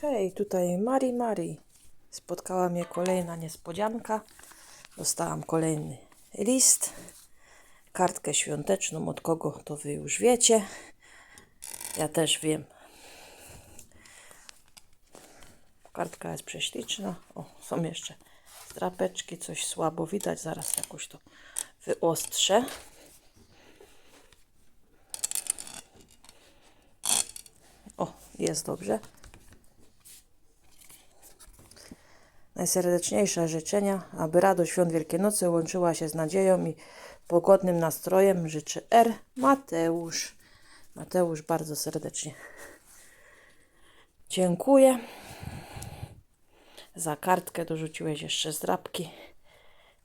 Hej, tutaj Mari Mari. Spotkała mnie kolejna niespodzianka. Dostałam kolejny list. Kartkę świąteczną. Od kogo to wy już wiecie. Ja też wiem. Kartka jest prześliczna. O, są jeszcze drapeczki. Coś słabo widać. Zaraz jakoś to wyostrzę. O, jest dobrze. Najserdeczniejsze życzenia, aby radość świąt Wielkiej łączyła się z nadzieją i pogodnym nastrojem życzy R. Mateusz. Mateusz bardzo serdecznie dziękuję. Za kartkę dorzuciłeś jeszcze zdrabki.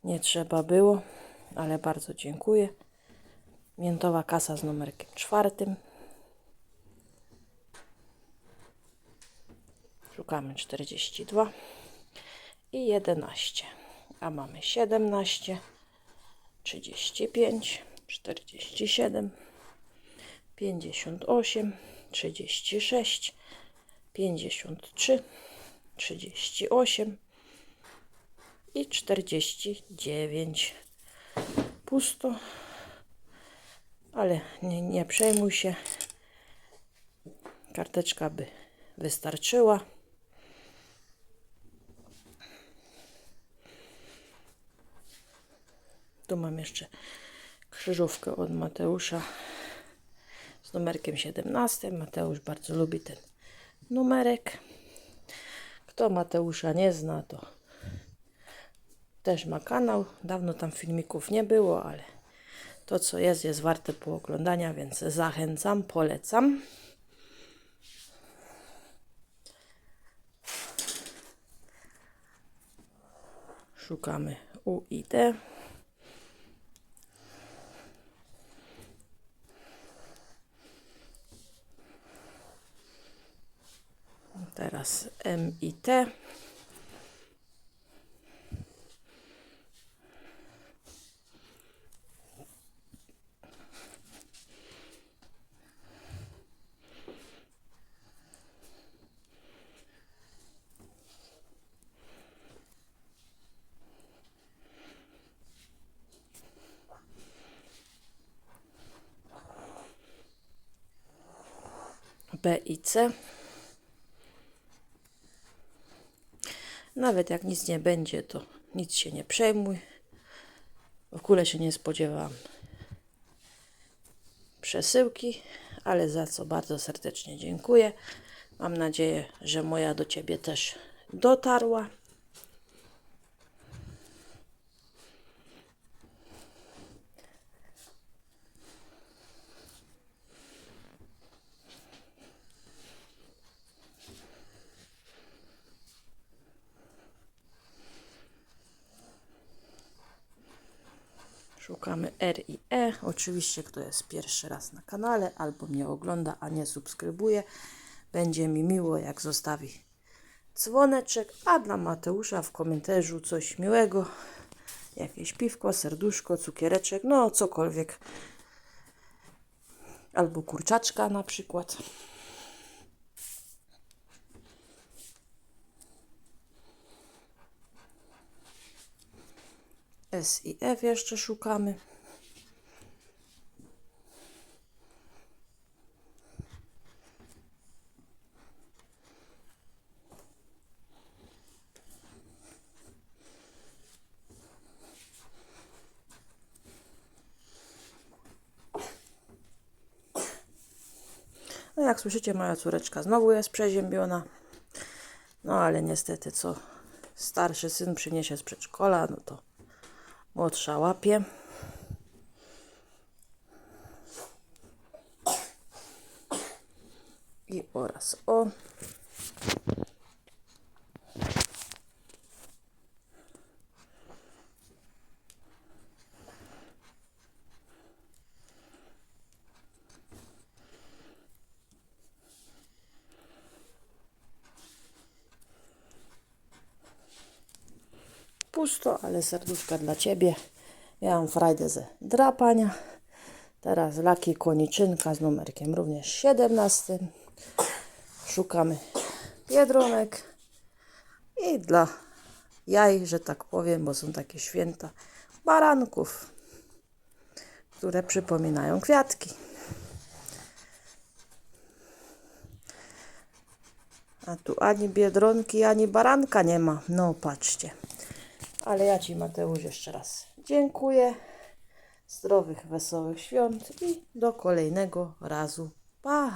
Nie trzeba było, ale bardzo dziękuję. Miętowa kasa z numerkiem czwartym. Szukamy 42 i 11, a mamy 17, 35, 47, 58, 36, 53, 38 i 49. Pusto, ale nie, nie przejmuj się. Karteczka by wystarczyła. Tu mam jeszcze krzyżówkę od Mateusza z numerkiem 17. Mateusz bardzo lubi ten numerek. Kto Mateusza nie zna, to też ma kanał. Dawno tam filmików nie było, ale to co jest, jest warte pooglądania, więc zachęcam, polecam. Szukamy U Teraz M i T. B i C. Nawet jak nic nie będzie, to nic się nie przejmuj. W ogóle się nie spodziewałam przesyłki, ale za co bardzo serdecznie dziękuję. Mam nadzieję, że moja do Ciebie też dotarła. Szukamy R i E. Oczywiście, kto jest pierwszy raz na kanale albo mnie ogląda, a nie subskrybuje, będzie mi miło, jak zostawi dzwoneczek, a dla Mateusza w komentarzu coś miłego, jakieś piwko, serduszko, cukiereczek, no cokolwiek. Albo kurczaczka na przykład. S i F jeszcze szukamy. No jak słyszycie, moja córeczka znowu jest przeziębiona. No ale niestety, co starszy syn przyniesie z przedszkola, no to młodsza łapie. I oraz o. Pusto, ale serduszka dla Ciebie. Miałam frajdę ze drapania. Teraz laki koniczynka z numerkiem również 17. Szukamy biedronek i dla jaj, że tak powiem, bo są takie święta, baranków, które przypominają kwiatki. A tu ani biedronki, ani baranka nie ma. No patrzcie. Ale ja Ci Mateusz jeszcze raz dziękuję. Zdrowych, wesołych świąt i do kolejnego razu. Pa!